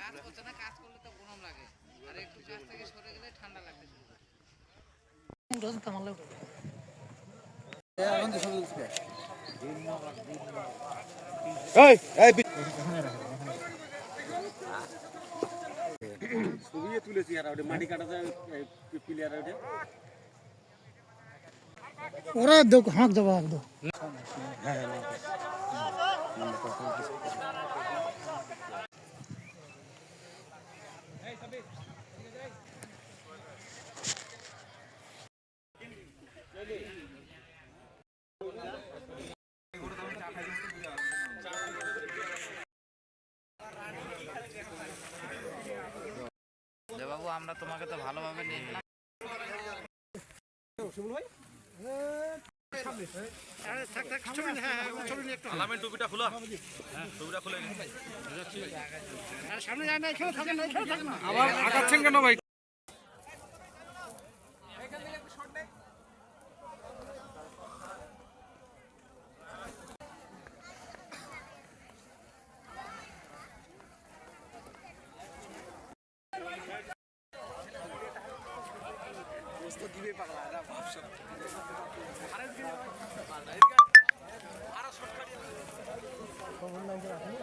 কাজ করছে না, কাজ করলে তো গরম লাগে। আর একটু কাজ থেকে সরে গেলে ঠান্ডা লাগতে শুরু করে। এই এই ছবিয়ে তুলেছি আর মাটি কাটাতে প্লেয়ার ওটা ওরা হাঁক দেবো। একদম বাবু আমরা তোমাকে তো ভালোভাবে নিয়ে টুপিটা খোলা। টুপিটা খুলে নিন আবার আগাচ্ছেন কেন ভাই? দিবে পাগলা না ভাবছ আরও সরকারি খবর নাম কি রাখুন